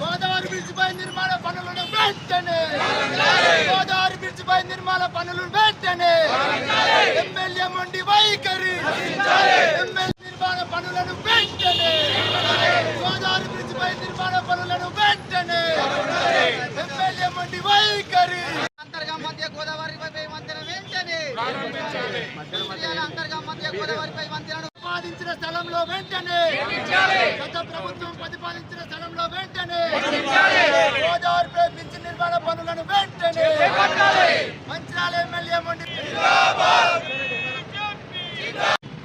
Godavari bridge పై నిర్మాణ పనులను వెంటనే. గోదావరి బ్రిడ్జ్ పై నిర్మాణ పనులు వెంటనే. ఎమ్మెల్యే మొండి వైఖరి. ఎమ్మెల్యే నిర్మాణ పనులను వెంటనే. గోదావరి బ్రిడ్జ్ పై నిర్మాణ పనులను వెంటనే. ఎమ్మెల్యే మొండి వైఖరి. అంతర్గం మధ్య గోదావరి పై మందిరం వెంటనే అంతర్గా మధ్య గోదావరి పై మందిరం ప్రతిపాదించిన స్థలంలో వెంటనే గత ప్రభుత్వం ప్రతిపాదించిన స్థలంలో వెంటనే గోదావరి పై బ్రిడ్జ్ నిర్మాణ పనులను వెంటనే మంచిర్యాల ఎమ్మెల్యే మొండి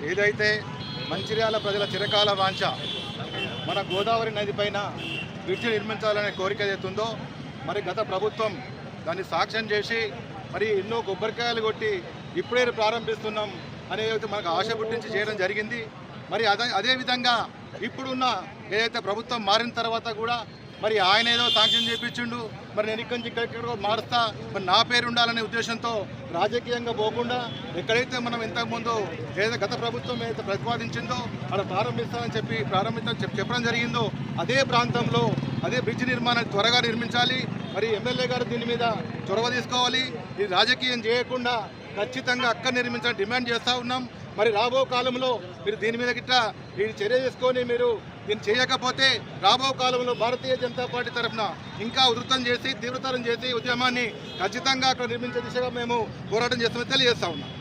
ఏదైతే మంచిర్యాల ప్రజల చిరకాల వాంఛ మన గోదావరి నది పైన బ్రిడ్జి నిర్మించాలనే కోరిక ఏదైతుందో మరి గత ప్రభుత్వం దాన్ని సాక్ష్యం చేసి మరి ఎన్నో కొబ్బరికాయలు కొట్టి ఇప్పుడే ప్రారంభిస్తున్నాం. అనేది మనకు ఆశ పుట్టించి చేయడం జరిగింది. మరి అదే అదేవిధంగా ఇప్పుడున్న ఏదైతే ప్రభుత్వం మారిన తర్వాత కూడా మరి ఆయన ఏదో సాంక్షన్ చేపించిండు. మరి నేను ఇక్కడి నుంచి ఇక్కడెక్కడికో మారుస్తా. మరి నా పేరు ఉండాలనే ఉద్దేశంతో రాజకీయంగా పోకుండా ఎక్కడైతే మనం ఇంతకుముందు ఏదైతే గత ప్రభుత్వం ఏదైతే ప్రతిపాదించిందో అక్కడ ప్రారంభిస్తామని చెప్పి ప్రారంభించడం చెప్పడం జరిగిందో అదే ప్రాంతంలో అదే బ్రిడ్జ్ నిర్మాణాన్ని త్వరగా నిర్మించాలి. మరి ఎమ్మెల్యే గారు దీని మీద చొరవ తీసుకోవాలి. ఇది రాజకీయం చేయకుండా ఖచ్చితంగా అక్కడ నిర్మించాలని డిమాండ్ చేస్తూ ఉన్నాం. మరి రాబో కాలంలో మీరు దీని మీద గిట్ట దీన్ని చర్య చేసుకొని మీరు దీన్ని చేయకపోతే రాబో కాలంలో భారతీయ జనతా పార్టీ తరఫున ఇంకా ఉధృతం చేసి తీవ్రతరం చేసి ఉద్యమాన్ని ఖచ్చితంగా అక్కడ నిర్మించే దిశగా మేము పోరాటం చేస్తామని తెలియజేస్తా ఉన్నాం.